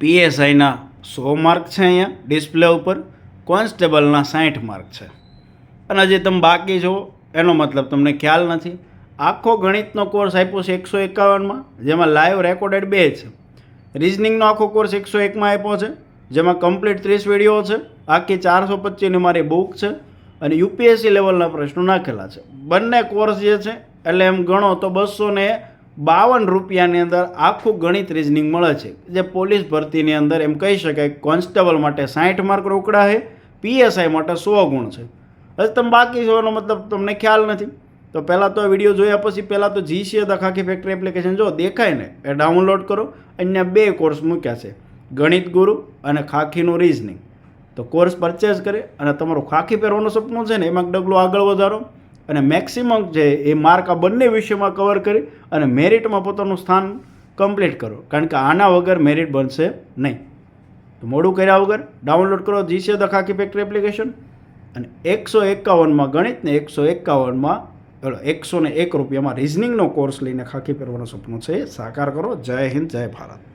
પીએસઆઈના સો mark છે અહીંયા display ઉપર, કોન્સ્ટેબલના સાઠ માર્ક છે. અને જે તમે બાકી છો, એનો મતલબ તમને ખ્યાલ નથી. આખો ગણિતનો કોર્સ આપ્યો છે એકસો એકાવનમાં, જેમાં લાઈવ રેકોર્ડેડ બે છે. રિઝનિંગનો આખો કોર્સ એકસો એકમાં આપ્યો છે, જેમાં કમ્પ્લીટ ત્રીસ વીડિયો છે, આખી ચારસો પચીસની મારી બુક છે, અને યુપીએસસી લેવલના પ્રશ્નો નાખેલા છે. બંને કોર્સ જે છે, એટલે એમ ગણો તો બસો ને બાવન રૂપિયાની અંદર આખું ગણિત રિઝનિંગ મળે છે. જે પોલીસ ભરતીની અંદર એમ કહી શકાય કોન્સ્ટેબલ માટે સાઠ માર્ક રોકડા છે પીએસઆઈ માટે સો ગુણ છે. હજી તમે બાકી જોવાનો મતલબ તમને ખ્યાલ નથી. તો પહેલાં તો વીડિયો જોયા પછી પહેલાં તો GCA the Khakhi factory application જો દેખાય ને, એ ડાઉનલોડ કરો. અન્ય બે કોર્સ મૂક્યા છે, ગણિત ગુરુ અને ખાખીનું રિઝનિંગ તો કોર્સ પરચેઝ કરે અને તમારું ખાખી પહેરવાનું સપનું છે ને, એમાં ડગલું આગળ વધારો. અને મેક્સિમમ છે એ માર્ક આ બંને વિષયમાં કવર કરી અને મેરિટમાં પોતાનું સ્થાન કમ્પ્લીટ કરો. કારણ કે આના વગર મેરિટ બનશે નહીં. તો મોડું કર્યા વગર ડાઉનલોડ કરો જીસીએ દખાકી ફેક્ટરી એપ્લિકેશન અને એકસો એકાવનમાં ગણિત ને એકસો એકાવનમાં એકસો ને એક રૂપિયામાં રિઝનિંગનો કોર્સ લઈને ખાખી પહેરવાનું સપનું છે. સાકાર કરો. જય હિન્દ, જય ભારત.